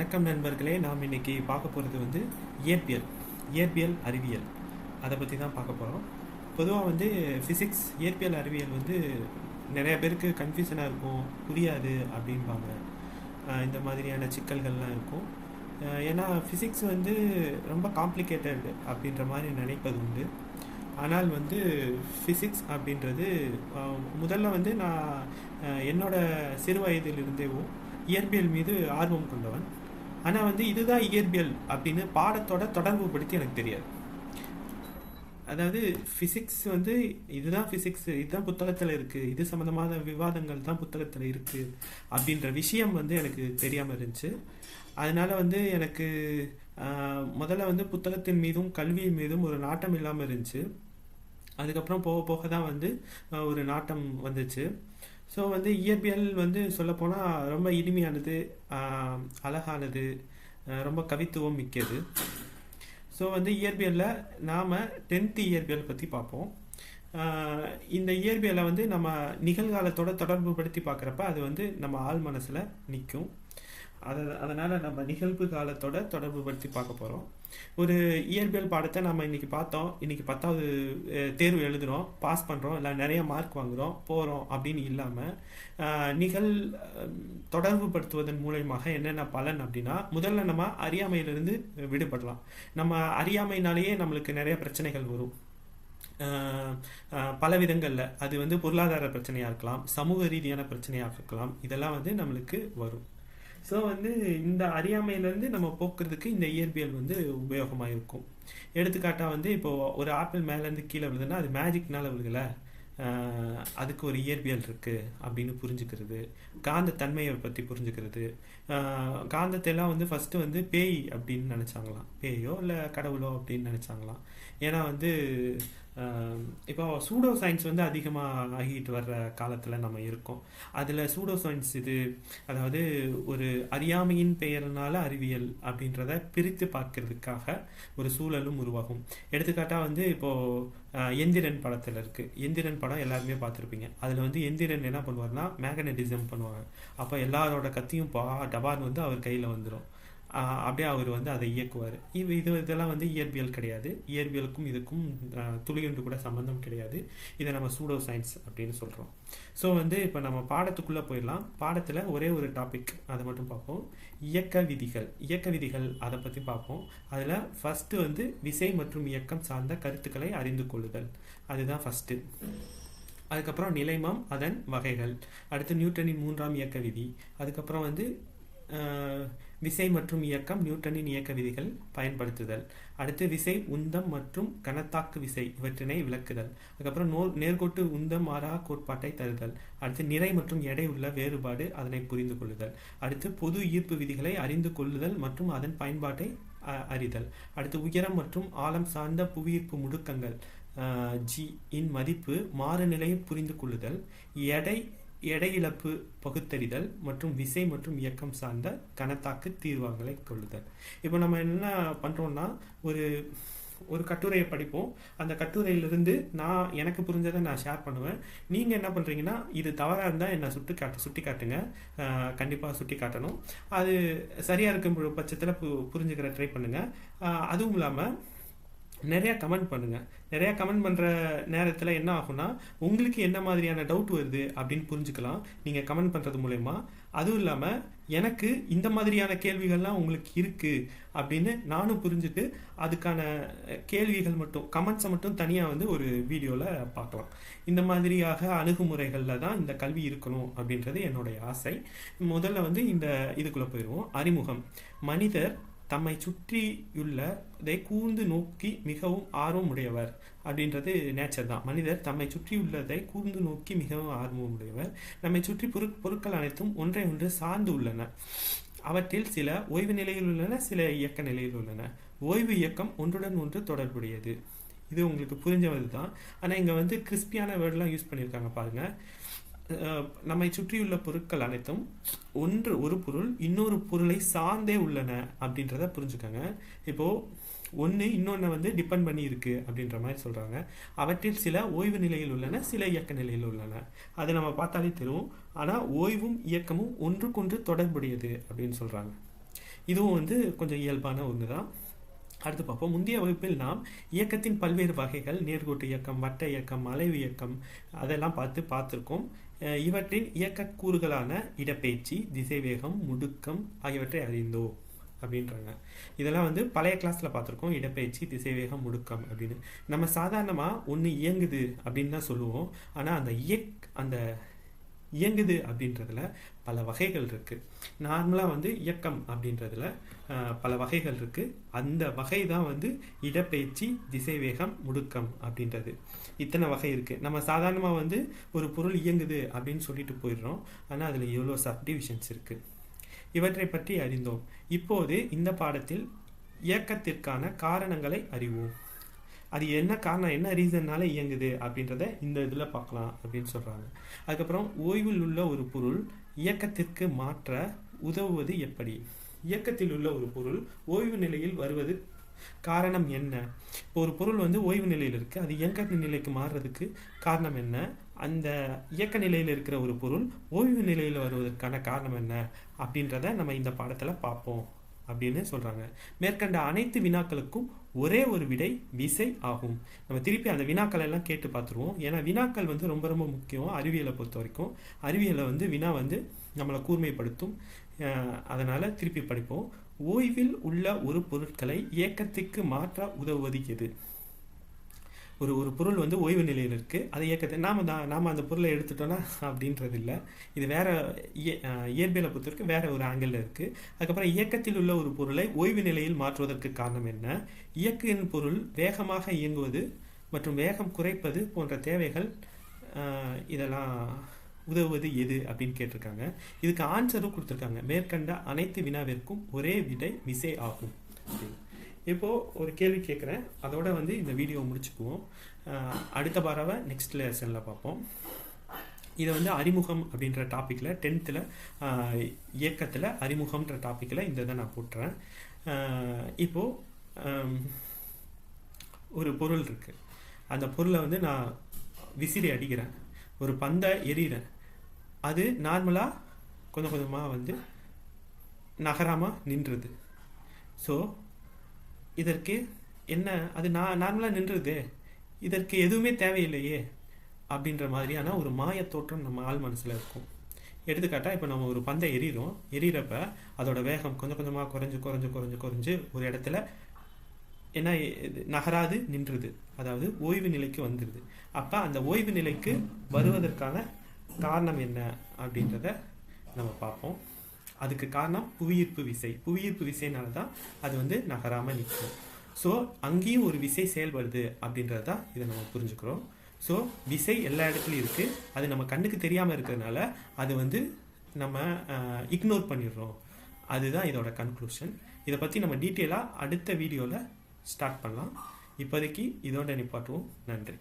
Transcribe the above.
வணக்கம் நண்பர்களே நாம் இன்னைக்கு பார்க்க போகிறது வந்து இயற்பியல் இயற்பியல் அறிவியல். அதை பற்றி தான் பார்க்க போகிறோம் பொதுவாக வந்து ஃபிசிக்ஸ் இயற்பியல் அறிவியல் வந்து நிறைய பேருக்கு கன்ஃபியூஷனாக இருக்கும். புரியாது அப்படின்பாங்க இந்த மாதிரியான சிக்கல்கள்லாம் இருக்கும். ஏன்னா ஃபிசிக்ஸ் வந்து ரொம்ப காம்ப்ளிகேட்டட் அப்படின்ற மாதிரி நினைப்பது உண்டு. ஆனால் வந்து ஃபிசிக்ஸ் அப்படின்றது முதல்ல வந்து நான் என்னோடய என்னோட சிறு வயதிலிருந்தேவும் இயற்பியல் மீது ஆர்வம் கொண்டவன். ஆனால் வந்து இதுதான் இயற்பியல் அப்படின்னு பாடத்தோட தொடர்பு படுத்தி எனக்கு தெரியாது. அதாவது ஃபிசிக்ஸ் வந்து இதுதான் ஃபிசிக்ஸ் இதுதான் புத்தகத்தில் இருக்குது இது சம்மந்தமான விவாதங்கள் தான் புத்தகத்தில் இருக்குது அப்படின்ற விஷயம் வந்து எனக்கு தெரியாமல் இருந்துச்சு. அதனால் வந்து எனக்கு முதல்ல வந்து புத்தகத்தின் மீதும் கல்வியின் மீதும் ஒரு நாட்டம் இல்லாமல் இருந்துச்சு. அதுக்கப்புறம் போக போக தான் வந்து ஒரு நாட்டம் வந்துச்சு. ஸோ வந்து இயற்பியல் வந்து சொல்லப்போனால் ரொம்ப இனிமையானது அழகானது ரொம்ப கவித்துவம் மிக்கது. ஸோ வந்து இயற்பியலில் நாம் டென்த்து இயற்பியல் பற்றி பார்ப்போம். இந்த இயற்பியலை வந்து நம்ம நிகழ்காலத்தோட தொடர்பு படுத்தி பார்க்குறப்ப அது வந்து நம்ம ஆள் மனசில் நிற்கும் அதை அதனால் நம்ம நிகழ்வு காலத்தோட தொடர்பு படுத்தி பார்க்க போகிறோம் ஒரு இயற்பியல் பாடத்தை நம்ம இன்றைக்கி பார்த்தோம். இன்னைக்கு பத்தாவது தேர்வு எழுதுகிறோம் பாஸ் பண்ணுறோம் இல்லை நிறைய மார்க் வாங்குகிறோம் போகிறோம் அப்படின்னு இல்லாமல் நிகழ் தொடர்பு படுத்துவதன் மூலயமாக என்னென்ன பலன் அப்படின்னா முதல்ல நம்ம அறியாமையிலிருந்து விடுபடலாம். நம்ம அறியாமைனாலேயே நம்மளுக்கு நிறைய பிரச்சனைகள் வரும். பல விதங்களில். அது வந்து பொருளாதார பிரச்சனையாக இருக்கலாம் சமூக ரீதியான பிரச்சனையாக இருக்கலாம். இதெல்லாம் வந்து நம்மளுக்கு வரும். ஸோ வந்து இந்த அறியாமையிலேருந்து நம்ம போக்குறதுக்கு இந்த இயற்பியல் வந்து உபயோகமாக இருக்கும் எடுத்துக்காட்டாக வந்து இப்போது ஒரு ஆப்பிள் மேலேருந்து கீழே விழுதுன்னா அது மேஜிக்னால விழுகலை. அதுக்கு ஒரு இயற்பியல் இருக்குது அப்படின்னு புரிஞ்சுக்கிறது. காந்த தன்மையை பற்றி புரிஞ்சுக்கிறது. ஆஹ் காந்தத்தை எல்லாம் வந்து ஃபஸ்ட்டு வந்து பேய் அப்படின்னு நினச்சாங்களாம். பேயோ இல்லை கடவுளோ அப்படின்னு நினச்சாங்களாம். ஏன்னா வந்து இப்போ சூடோ சயின்ஸ் வந்து அதிகமாக ஆகிட்டு வர்ற காலத்தில் நம்ம இருக்கோம். அதில் சூடோ சயின்ஸ் இது அதாவது ஒரு அறியாமையின் பெயர்னால அறிவியல் அப்படின்றத பிரித்து பார்க்கறதுக்காக ஒரு சூழலும் உருவாகும். எடுத்துக்காட்டாக வந்து இப்போது எந்திரன் படத்தில் இருக்குது எந்திரன் படம் எல்லாருமே பார்த்துருப்பீங்க. அதில் வந்து எந்திரன் என்ன பண்ணுவார்னா மேக்னட்டிசம் பண்ணுவாங்க. அப்போ எல்லாரோட கத்தியும் பா டபார்னு வந்து அவர் கையில் வந்துடும் அப்படியே அவர் வந்து அதை இயக்குவார். இது இது இதெல்லாம் வந்து இயற்பியல் கிடையாது. இயற்பியலுக்கும் இதுக்கும் ஆஹ் துளியுண்டு கூட சம்மந்தம் கிடையாது. இதை நம்ம சூடோ சயின்ஸ் அப்படின்னு சொல்கிறோம் ஸோ வந்து இப்போ நம்ம பாடத்துக்குள்ளே போயிடலாம். பாடத்தில் ஒரே ஒரு டாபிக் அதை மட்டும் பார்ப்போம். இயக்க விதிகள். இயக்க விதிகள் அதை பற்றி பார்ப்போம். அதில் ஃபஸ்ட்டு வந்து விசை மற்றும் இயக்கம் சார்ந்த கருத்துக்களை அறிந்து கொள்ளுதல். அதுதான் ஃபஸ்ட்டு அதுக்கப்புறம் நிலைமம் அதன் வகைகள். அடுத்து நியூட்டனின் மூன்றாம் இயக்க விதி. அதுக்கப்புறம் வந்து விசை மற்றும் இயக்கம் நியூட்டனின் இயக்க விதிகள் பயன்படுத்துதல். அடுத்து விசை உந்தம் மற்றும் கனத்தாக்கு விசை இவற்றினை விளக்குதல். அதுக்கப்புறம் நோ நேர்கோட்டு உந்தம் மாறா கோட்பாட்டை தருதல். அடுத்து நிறை மற்றும் எடை உள்ள வேறுபாடு அதனை புரிந்து கொள்ளுதல். அடுத்து பொது ஈர்ப்பு விதிகளை அறிந்து கொள்ளுதல் மற்றும் அதன் பயன்பாட்டை அ- அறிதல். அடுத்து உயரம் மற்றும் ஆழம் சார்ந்த புவியீர்ப்பு முடுக்கங்கள் ஜி இன் மதிப்பு மாறுநிலையை புரிந்து கொள்ளுதல். எடை எடை இழப்பு பகுத்தறிதல் மற்றும் விசை மற்றும் இயக்கம் சார்ந்த கணத்தாக்கு தீர்வாங்களை கொள்ளுதல். இப்போ நம்ம என்ன பண்ணுறோம்னா ஒரு ஒரு கட்டுரையை படிப்போம். அந்த கட்டுரையிலிருந்து நான் எனக்கு புரிஞ்சதை நான் ஷேர் பண்ணுவேன். நீங்கள் என்ன பண்ணுறீங்கன்னா இது தவறாக இருந்தால் என்னை சுட்டு காட்டு சுட்டி காட்டுங்க. கண்டிப்பாக சுட்டி காட்டணும். அது சரியாக இருக்கும் பட்சத்தில் பு புரிஞ்சுக்கிற ட்ரை பண்ணுங்கள் அதுவும் இல்லாமல் நிறையா கமெண்ட் பண்ணுங்கள் நிறையா கமெண்ட் பண்ணுற நேரத்தில் என்ன ஆகும்னா உங்களுக்கு என்ன மாதிரியான டவுட் வருது அப்படின்னு புரிஞ்சுக்கலாம். நீங்கள் கமெண்ட் பண்ணுறது மூலயமா. அதுவும் இல்லாமல் எனக்கு இந்த மாதிரியான கேள்விகள்லாம் உங்களுக்கு இருக்குது அப்படின்னு நானும் புரிஞ்சுட்டு அதுக்கான கேள்விகள் மட்டும் கமெண்ட்ஸை மட்டும் தனியாக வந்து ஒரு வீடியோவில் பார்க்கலாம். இந்த மாதிரியாக அணுகுமுறைகளில் தான் இந்த கல்வி இருக்கணும் அப்படின்றது என்னுடைய ஆசை. முதல்ல வந்து இந்த இதுக்குள்ளே போயிடுவோம் அறிமுகம். மனிதர் தம்மை சுற்றியுள்ளதை கூர்ந்து நோக்கி மிகவும் ஆர்வம் உடையவர் அப்படின்றது நேச்சர் தான். மனிதர் தம்மை சுற்றியுள்ளதை கூர்ந்து நோக்கி மிகவும் ஆர்வம் உடையவர் நம்மை சுற்றி பொரு பொருட்கள் அனைத்தும் ஒன்றை ஒன்று சார்ந்து உள்ளன. அவற்றில் சில ஓய்வு நிலையில் உள்ளன சில இயக்க நிலையில் உள்ளன. ஓய்வு இயக்கம் ஒன்றுடன் ஒன்று தொடர்புடையது. இது உங்களுக்கு புரிஞ்சவது தான் ஆனால் இங்கே வந்து கிறிஸ்பியான வேர்டெலாம் யூஸ் பண்ணியிருக்காங்க பாருங்கள் நம்மை சுற்றியுள்ள பொருட்கள் அனைத்தும் ஒன்று ஒரு பொருள் இன்னொரு பொருளை சார்ந்தே உள்ளன அப்படின்றத புரிஞ்சுக்கோங்க. இப்போ ஒன்று இன்னொன்று வந்து டிபெண்ட் பண்ணி இருக்கு அப்படின்ற மாதிரி சொல்றாங்க. அவற்றில் சில ஓய்வு நிலையில் உள்ளன சில இயக்க நிலையில் உள்ளன. அதை நம்ம பார்த்தாலே தெரியும். ஆனால் ஓய்வும் இயக்கமும் ஒன்றுக்கொன்று தொடர்புடையது அப்படின்னு சொல்றாங்க. இதுவும் வந்து கொஞ்சம் இயல்பான ஒன்று தான் அடுத்து பார்ப்போம். முந்தைய வகுப்பில் நாம் இயக்கத்தின் பல்வேறு வகைகள் நேர்கோட்டு இயக்கம் வட்ட இயக்கம் அலைவு இயக்கம் அதெல்லாம் பார்த்து பார்த்துருக்கோம். இவற்றின் இயக்க கூறுகளான இடப்பெயர்ச்சி திசைவேகம் முடுக்கம் ஆகியவற்றை அறிந்தோம் அப்படின்றாங்க. இதெல்லாம் வந்து பழைய கிளாஸில் பார்த்துருக்கோம். இடப்பெயர்ச்சி திசைவேகம் முடுக்கம் அப்படின்னு. நம்ம சாதாரணமாக ஒன்று இயங்குது அப்படின்னு தான் சொல்லுவோம். ஆனால் அந்த இயக் அந்த இயங்குது அப்படின்றதுல பல வகைகள் இருக்குது நார்மலாக வந்து இயக்கம் அப்படின்றதுல பல வகைகள் இருக்குது அந்த வகை தான் வந்து இடப்பெயர்ச்சி திசைவேகம் முடுக்கம் அப்படின்றது. இத்தனை வகை இருக்குது நம்ம சாதாரணமாக வந்து ஒரு பொருள் இயங்குது அப்படின்னு சொல்லிட்டு போயிடுறோம். ஆனால் அதில் எவ்வளோ சப்டிவிஷன்ஸ் இருக்குது இவற்றை பற்றி அறிந்தோம். இப்போது இந்த பாடத்தில் இயக்கத்திற்கான காரணங்களை அறிவோம். அது என்ன காரணம் என்ன ரீசன்னால இயங்குது அப்படின்றத இந்த இதில் பார்க்கலாம் அப்படின்னு சொல்கிறாங்க அதுக்கப்புறம் ஓய்வில் உள்ள ஒரு பொருள் இயக்கத்திற்கு மாற்ற உதவுவது எப்படி? இயக்கத்தில் உள்ள ஒரு பொருள் ஓய்வு நிலையில் வருவது காரணம் என்ன? இப்போ ஒரு பொருள் வந்து ஓய்வு நிலையில் இருக்குது அது இயக்க நிலைக்கு மாறுறதுக்கு காரணம் என்ன? அந்த இயக்க நிலையில் இருக்கிற ஒரு பொருள் ஓய்வு நிலையில் வருவதற்கான காரணம் என்ன? அப்படின்றத நம்ம இந்த பாடத்தில் பார்ப்போம். அப்படின்னு சொல்கிறாங்க மேற்கண்ட அனைத்து வினாக்களுக்கும் ஒரே ஒரு விடை விசை ஆகும். நம்ம திருப்பி அந்த வினாக்களை எல்லாம் கேட்டு பார்த்துருவோம். ஏன்னா வினாக்கள் வந்து ரொம்ப ரொம்ப முக்கியம் அறிவியலை பொறுத்த வரைக்கும். அறிவியலை வந்து வினா வந்து நம்மளை கூர்மைப்படுத்தும். அதனால் திருப்பி படிப்போம். ஓய்வில் உள்ள ஒரு பொருட்களை இயக்கத்துக்கு மாற்ற உதவுவது எது? ஒரு ஒரு பொருள் வந்து ஓய்வு நிலையில் இருக்குது அதை இயக்கத்தை நாம் தான் நாம் அந்த பொருளை எடுத்துட்டோன்னா அப்படின்றது இல்லை இது வேற இய- இயற்பியலை பொறுத்தவரைக்கும் வேற ஒரு ஆங்கிளில் இருக்குது அதுக்கப்புறம் இயக்கத்தில் உள்ள ஒரு பொருளை ஓய்வு நிலையில் மாற்றுவதற்கு காரணம் என்ன? இயக்கின் பொருள் வேகமாக இயங்குவது மற்றும் வேகம் குறைப்பது போன்ற தேவைகள் இதெல்லாம் உதவுவது எது அப்படின்னு கேட்டிருக்காங்க. இதுக்கு ஆன்சரும் கொடுத்துருக்காங்க. மேற்கண்ட அனைத்து வினாவிற்கும் ஒரே விடை மிசே ஆகும். இப்போது ஒரு கேள்வி கேட்குறேன் அதோட வந்து இந்த வீடியோ முடிச்சுக்குவோம். அடுத்த பாராவை நெக்ஸ்ட் லெசனில் பார்ப்போம். இதை வந்து அறிமுகம் அப்படின்ற டாப்பிக்கில் டென்த்தில் இயக்கத்தில் அறிமுகம்ன்ற டாப்பிக்கில் இந்த இதை நான் போட்டுறேன். இப்போது ஒரு பொருள் இருக்குது அந்த பொருளை வந்து நான் விசிறி அடிக்கிறேன். ஒரு பந்தை எறிகிறேன். அது நார்மலாக கொஞ்சம் கொஞ்சமாக வந்து நகராமல் நின்றுது. ஸோ இதற்கு என்ன அது நான் நார்மலாக நின்றுது. இதற்கு எதுவுமே தேவையில்லையே அப்படின்ற மாதிரியான ஒரு மாயத் தோற்றம் நம்ம ஆள் மனசில் இருக்கும். எடுத்துக்காட்டால் இப்போ நம்ம ஒரு பந்தை எறிகிறோம் எறிகிறப்ப அதோட வேகம் கொஞ்சம் கொஞ்சமாக குறைஞ்சு குறைஞ்சு குறைஞ்சு குறைஞ்சு ஒரு இடத்துல என்ன இது நகராது நின்றுது. அதாவது ஓய்வு நிலைக்கு வந்துடுது அப்போ அந்த ஓய்வு நிலைக்கு வருவதற்கான காரணம் என்ன அப்படின்றத நம்ம பார்ப்போம். அதுக்கு காரணம் புவியீர்ப்பு விசை. புவியீர்ப்பு விசைனால தான் அது வந்து நகராமல் நிற்கும். ஸோ அங்கேயும் ஒரு விசை செயல்படுது அப்படின்றது தான் இதை நம்ம புரிஞ்சுக்கிறோம். ஸோ விசை எல்லா இடத்துலையும் இருக்குது அது நம்ம கண்ணுக்கு தெரியாமல் இருக்கிறதுனால அது வந்து நம்ம இக்னோர் பண்ணிடுறோம். அதுதான் இதோட கன்க்ளூஷன் இதை பற்றி நம்ம டீட்டெயிலாக அடுத்த வீடியோவில் ஸ்டார்ட் பண்ணலாம். இப்போதைக்கு இதோட நிப்பாட்டுவோம். நன்றி.